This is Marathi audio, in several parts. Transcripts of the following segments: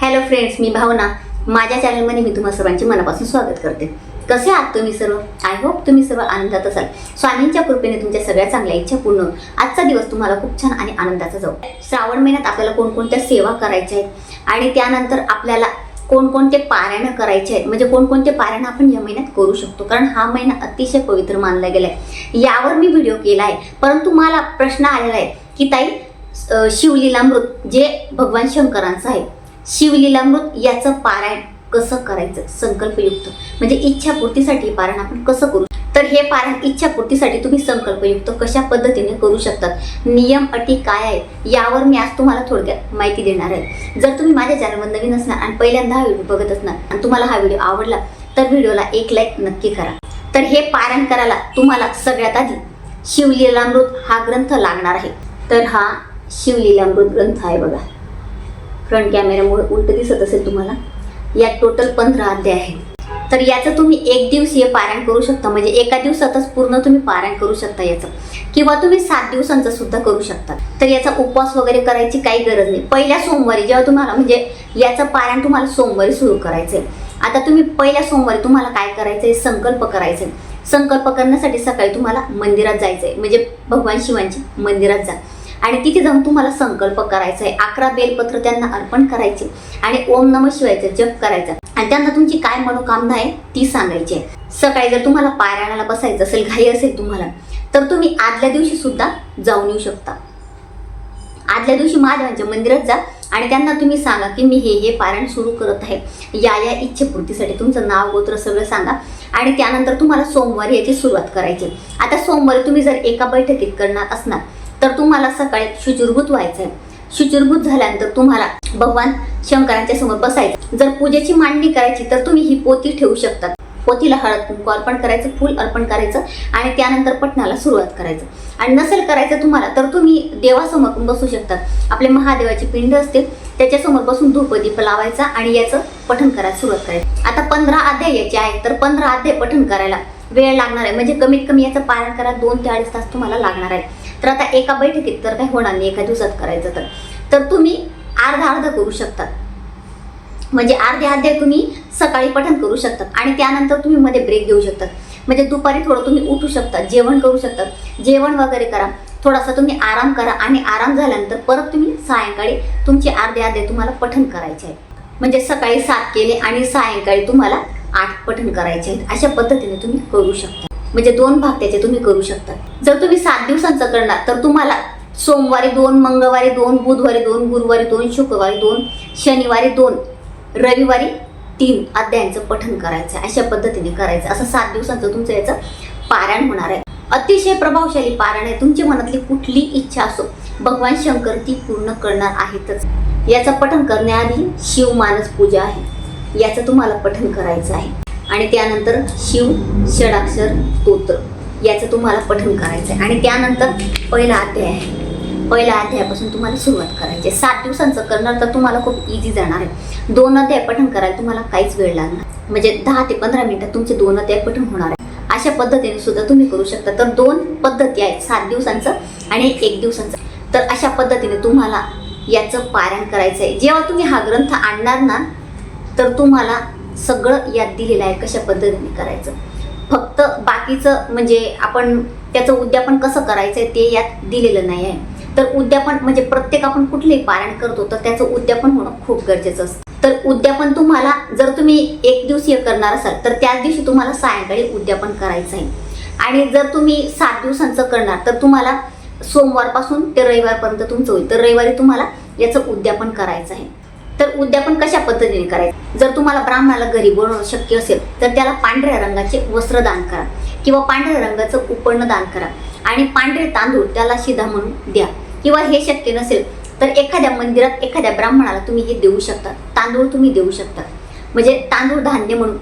हॅलो फ्रेंड्स मी भावना. माझ्या चॅनलमध्ये मी तुम्हा सर्वांचे मनापासून स्वागत करते. कसे आहात तुम्ही सर्व? आय होप तुम्ही सर्व आनंदात असाल. स्वामींच्या कृपेने तुमच्या सगळ्या चांगल्या इच्छा पूर्ण आजचा दिवस तुम्हाला खूप छान आणि आनंदाचा जाऊ. श्रावण महिन्यात आपल्याला कोणकोणत्या सेवा करायच्या आहेत? आणि त्यानंतर आपल्याला कोणकोणते पारायण करायचे आहेत? म्हणजे कोणकोणते पारायण आपण या महिन्यात करू शकतो? कारण हा महिना अतिशय पवित्र मानला गेला आहे. यावर मी व्हिडिओ केला आहे. परंतु मला प्रश्न आलेला आहे की ताई शिवलीला शिवलीलामृत जे भगवान शंकरांचं आहे शिवलीलामृत याचं पारायण कसं करायचं? संकल्पयुक्त. म्हणजे इच्छापूर्तीसाठी पारायण आपण कसं करू? तर हे पारायण इच्छापूर्तीसाठी तुम्ही संकल्पयुक्त कशा पद्धतीने करू शकतात? नियम अटी काय आहेत? यावर मी आज तुम्हाला थोडक्यात माहिती देणार आहे. जर तुम्ही माझ्या चॅनलवर नवीन असणार आणि पहिल्यांदा हा व्हिडिओ बघत असणार आणि तुम्हाला हा व्हिडिओ आवडला तर व्हिडिओला एक लाईक नक्की करा. तर हे पारायण करायला तुम्हाला सगळ्यात आधी शिवलीलामृत हा ग्रंथ लागणार आहे. तर हा शिवलीलामृत ग्रंथ आहे बघा. फ्रंट कॅमेऱ्यामुळे उलट दिसत असेल तुम्हाला. यात टोटल पंधरा अध्याय आहेत. तर याचं तुम्ही एक दिवसीय पारायण करू शकता. म्हणजे एका दिवसातच पूर्ण तुम्ही पारायण करू शकता याचं. किंवा तुम्ही सात दिवसांचं सुद्धा करू शकता. तर याचा उपवास वगैरे करायची काही गरज नाही. पहिल्या सोमवारी जेव्हा तुम्हाला म्हणजे याचं पारायण तुम्हाला सोमवारी सुरू करायचं आहे आता तुम्ही पहिल्या सोमवारी तुम्हाला काय करायचं आहे संकल्प करायचे संकल्प करण्यासाठी सकाळी तुम्हाला मंदिरात जायचं आहे म्हणजे भगवान शिवांच्या मंदिरात जा. आणि तिथे जाऊन तुम्हाला संकल्प करायचा आहे. अकरा बेलपत्र त्यांना अर्पण करायचे आणि ओम नम शिवायचा जप करायचा. आणि त्यांना तुमची काय मनोकामना आहे ती सांगायची आहे. सकाळी जर तुम्हाला पारायणाला बसायचं असेल घाई असेल तुम्हाला तर तुम्ही आदल्या दिवशी सुद्धा जाऊन येऊ शकता. आदल्या दिवशी महादेवांच्या मंदिरात जा आणि त्यांना तुम्ही सांगा की मी हे हे पारायण सुरू करत आहे. या या इच्छेपूर्तीसाठी तुमचं नाव गोत्र सगळं सांगा. आणि त्यानंतर तुम्हाला सोमवारी याची सुरुवात करायची आता सोमवारी तुम्ही जर एका बैठकीत करणार असणार तर तुम्हाला सकाळी शुचिरभूत व्हायचं आहे शुचिरभूत झाल्यानंतर तुम्हाला भगवान शंकरांच्या समोर बसायचं. जर पूजेची मांडणी करायची तर तुम्ही ही पोती ठेवू शकतात. पोतीला हळद कुंकू अर्पण करायचं फूल अर्पण करायचं आणि त्यानंतर पठणाला सुरुवात करायचं. आणि नसेल करायचं तुम्हाला तर तुम्ही देवासमोर पण बसू शकतात. आपले महादेवाची पिंड असते त्याच्यासमोर बसून धूपदीप लावायचा आणि याचं पठण करायला सुरुवात करायची. आता पंधरा अध्याय याचे आहेत तर पंधरा अध्याय पठण करायला वेळ लागणार आहे. म्हणजे कमीत कमी याचं पालन करा. दोन ते अडीच तास तुम्हाला लागणार आहे. तर आता एका बैठकीत तर काही होणार नाही. एका दिवसात करायचं तर. तर तुम्ही अर्धा अर्धा करू शकतात म्हणजे अर्धे अध्याय तुम्ही सकाळी पठण करू शकतात आणि त्यानंतर तुम्ही मध्ये ब्रेक देऊ शकतात म्हणजे दुपारी थोडं तुम्ही उठू शकता. जेवण करू शकतात जेवण वगैरे करा. थोडासा तुम्ही आराम करा. आणि आराम झाल्यानंतर परत तुम्ही सायंकाळी तुमचे अर्धे अर्धे तुम्हाला पठण करायचे आहे. म्हणजे सकाळी सात केले आणि सायंकाळी तुम्हाला आठ पठण करायचे आहेत अशा पद्धतीने तुम्ही करू शकता. म्हणजे दोन भाग त्याचे तुम्ही करू शकता. जर तुम्ही सात दिवसांचं करणार तर तुम्हाला सोमवारी दोन मंगळवारी दोन बुधवारी दोन गुरुवारी दोन शुक्रवारी दोन शनिवारी दोन रविवारी तीन अध्यायांचं पठण करायचं आहे. अशा पद्धतीने करायचं असं सात दिवसांचं तुमचं याचं पारायण होणार आहे. अतिशय प्रभावशाली पारायण आहे. तुमच्या मनातली कुठली इच्छा असो भगवान शंकर ती पूर्ण करणार आहेतच. याचं पठण करण्याआधी शिव मानस पूजा आहे. याचं तुम्हाला पठन करायचं आहे. आणि त्यानंतर शिव षडाक्षर स्तोत्र याचं तुम्हाला पठन करायचं आहे आणि त्यानंतर पहिला अध्याय आहे. पहिल्या अध्यायापासून तुम्हाला सुरुवात करायची आहे. सात दिवसांचं करणार तर तुम्हाला खूप इझी जाणार आहे. दोन अध्याय पठन करायला तुम्हाला काहीच वेळ लागणार म्हणजे दहा ते पंधरा मिनिटात तुमचे दोन अध्याय पठण होणार आहे. अशा पद्धतीने सुद्धा तुम्ही करू शकता. तर दोन पद्धती आहेत. सात दिवसांचं आणि एक दिवसांचं. तर अशा पद्धतीने तुम्हाला याचं पारायण करायचं आहे जेव्हा तुम्ही हा ग्रंथ आणणार ना तर तुम्हाला सगळं यात दिलेलं आहे कशा पद्धतीने करायचं. फक्त बाकीचं म्हणजे आपण त्याचं उद्यापन कसं करायचं आहे ते यात दिलेलं नाही आहे. तर उद्यापन म्हणजे प्रत्येक आपण कुठलेही पारायण करतो तर त्याचं उद्यापन होणं खूप गरजेचं असतं. तर उद्यापन तुम्हाला जर तुम्ही एक दिवसीय करणार असाल तर त्याच दिवशी तुम्हाला सायंकाळी उद्यापन करायचं आहे. आणि जर तुम्ही सात दिवसांचं करणार तर तुम्हाला सोमवारपासून ते रविवारपर्यंत तुमचं होईल. तर रविवारी तुम्हाला याचं उद्यापन करायचं आहे. तर उद्यापन कशा पद्धतीने करायचं? जर तुम्हाला ब्राह्मणाला घरी बनवणं शक्य असेल तर त्याला पांढऱ्या रंगाचे वस्त्र दान करा किंवा पांढऱ्या रंगाचं उपर्ण दान करा आणि पांढरे तांदूळ त्याला शिधा म्हणून द्या. किंवा हे शक्य नसेल तर एखाद्या मंदिरात एखाद्या ब्राह्मणाला तुम्ही हे देऊ शकता. तांदूळ तुम्ही देऊ शकता. म्हणजे तांदूळ धान्य म्हणून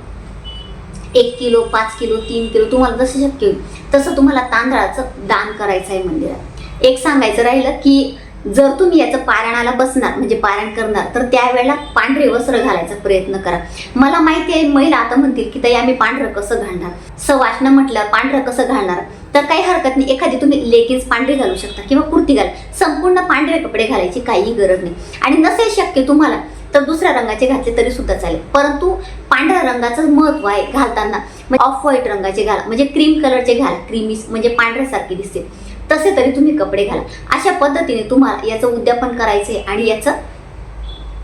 एक किलो पाच किलो तीन किलो तुम्हाला जसं शक्य होईल तसं तुम्हाला तांदळाचं दान करायचं आहे मंदिरात. एक सांगायचं राहिलं की जर तुम्ही याचं पारायणाला बसणार म्हणजे पारायण करणार तर त्यावेळेला पांढरे वस्त्र घालायचा प्रयत्न करा. मला माहिती आहे महिला आता म्हणतील की ताई आम्ही पांढरं कसं घालणार? सवासणं म्हटल्यावर पांढरं कसं घालणार? तर काही हरकत नाही. एखादी तुम्ही लेगिन्स पांढरी घालू शकता किंवा कुर्ती घाल. संपूर्ण पांढरे कपडे घालायची काही गरज नाही. आणि नसेल शक्य तुम्हाला तर दुसऱ्या रंगाचे घातले तरी सुद्धा चालेल. परंतु पांढऱ्या रंगाचं महत्त्व आहे घालताना. म्हणजे ऑफ व्हाईट रंगाचे घाला म्हणजे क्रीम कलरचे घाला क्रीमी म्हणजे पांढऱ्यासारखे दिसते. तसे तरी तुम्ही कपडे घाला. अशा पद्धतीने तुम्हाला याचं उद्यापन करायचं आहे आणि याचं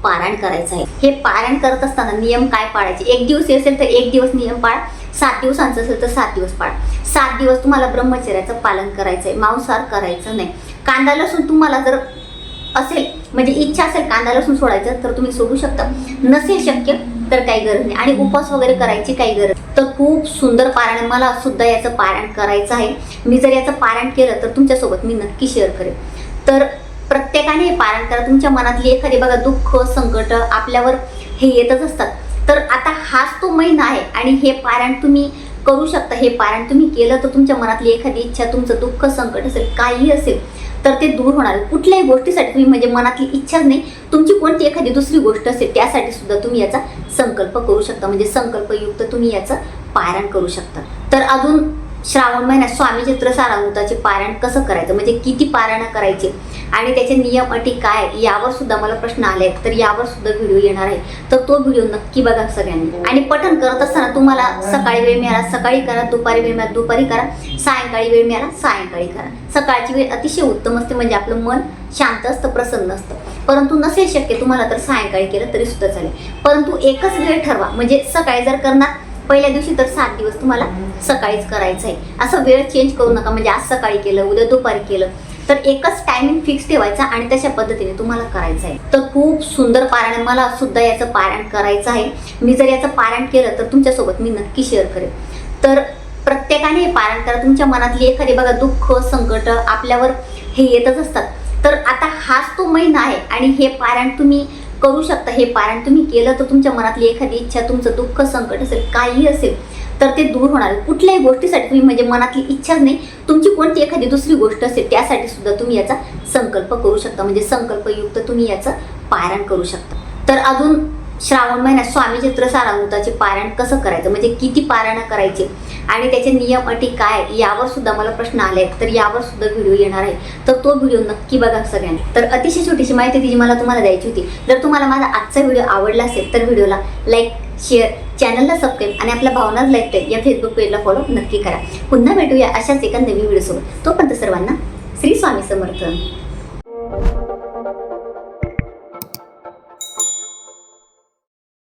पारायण करायचं आहे. हे पारायण करत असताना नियम काय पाळायचे? एक दिवस असेल तर एक दिवस नियम पाळ. सात दिवसांचं असेल तर सात दिवस पाळ. सात दिवस तुम्हाला ब्रह्मचर्याचं पालन करायचं आहे मांसाहार करायचं नाही. कांदा लसूण तुम्हाला जर असेल म्हणजे इच्छा असेल कांदा लसूण सोडायचं तर तुम्ही सोडू शकता. नसेल शक्य तर काही गरज नाही. आणि उपवास वगैरे करायची काही गरज तर खूप सुंदर पारायण आहे. मला सुद्धा याचं पारायण करायचं आहे. मी जर याचं पारायण केलं तर तुमच्यासोबत मी नक्की शेअर करेन. तर प्रत्येकाने हे पारायण करा. तुमच्या मनातली एखादी बघा दुःख संकट आपल्यावर हे येतच असतात. तर आता हाच तो महिना आहे आणि हे पारायण तुम्ही करू शकता. हे पारायण तुम्ही केलं तर तुमच्या मनातली एखादी इच्छा तुमचं दुःख संकट असेल काही असेल तर ते दूर होणार कुठल्याही गोष्टीसाठी तुम्ही म्हणजे मनातली इच्छाच नाही. तुमची कोणती एखादी दुसरी गोष्ट असेल त्यासाठी सुद्धा तुम्ही याचा संकल्प करू शकता. म्हणजे संकल्पयुक्त तुम्ही याचं पारायण करू शकता. तर अजून श्रावण महिन्यात स्वामी चित्र सारामृताचे पारायण कसं करायचं? म्हणजे किती पारायण करायचे? आणि त्याचे नियम अटी काय? यावर सुद्धा मला प्रश्न आले आहेत. तर यावर सुद्धा व्हिडिओ येणार आहे. तर तो व्हिडिओ नक्की बघा सगळ्यांनी. आणि पठण करत असताना तुम्हाला सकाळी वेळ मिळाला सकाळी करा दुपारी वेळ मिळाला दुपारी करा सायंकाळी वेळ मिळाला सायंकाळी करा. सकाळची वेळ अतिशय उत्तम असते म्हणजे आपलं मन शांत असतं प्रसन्न असतं. परंतु नसेल शक्य तुम्हाला तर सायंकाळी केलं तरी सुद्धा चालेल. परंतु एकच वेळ ठरवा. म्हणजे सकाळी जर करणार पहिल्या दिवशी तर सात दिवस तुम्हाला सकाळीच करायचं आहे असं वेळ चेंज करू नका. म्हणजे आज सकाळी केलं उद्या दुपारी केलं. तर एकच टायमिंग फिक्स ठेवायचा आणि तशा पद्धतीने तुम्हाला करायचं आहे तर खूप सुंदर पारायण मला सुद्धा याचं पारायण करायचं आहे. मी जर याचं पारायण केलं तर तुमच्यासोबत मी नक्की शेअर करेन. तर प्रत्येकाने हे पारायण करा. तुमच्या मनातली एखादी बघा दुःख संकट आपल्यावर हे येतच असतात. तर आता हाच तो महिना आहे आणि हे पारायण तुम्ही करू शकता हे पारायण तुम्ही केलं तर तुमच्या मनातली एखादी इच्छा तुमचं दुःख संकट असेल काही असेल तर ते दूर होणार कुठल्याही गोष्टीसाठी तुम्ही म्हणजे मनातली इच्छाच नाही. तुमची कोणती एखादी दुसरी गोष्ट असेल त्यासाठी सुद्धा तुम्ही याचा संकल्प करू शकता. म्हणजे संकल्पयुक्त तुम्ही याचं पारायण करू शकता. तर अजून श्रावण महिन्यात स्वामी चित्र सारामृताचे पारायण कसं करायचं? म्हणजे किती पारायण करायचे? आणि त्याचे नियम अटी काय? यावर सुद्धा मला प्रश्न आले आहेत. तर यावर सुद्धा व्हिडिओ येणार आहे. तर तो व्हिडिओ नक्की बघा सगळ्यांनी. तर अतिशय छोटीशी माहिती ती जी मला तुम्हाला द्यायची होती. जर तुम्हाला माझा आजचा व्हिडिओ आवडला असेल तर व्हिडिओला लाईक शेअर चॅनलला सबस्क्राईब आणि आपल्या भावनाच लाईक टाईप या फेसबुक पेजला फॉलो नक्की करा. पुन्हा भेटूया अशाच एका नवीन व्हिडिओसोबत तोपर्यंत सर्वांना श्री स्वामी समर्थ.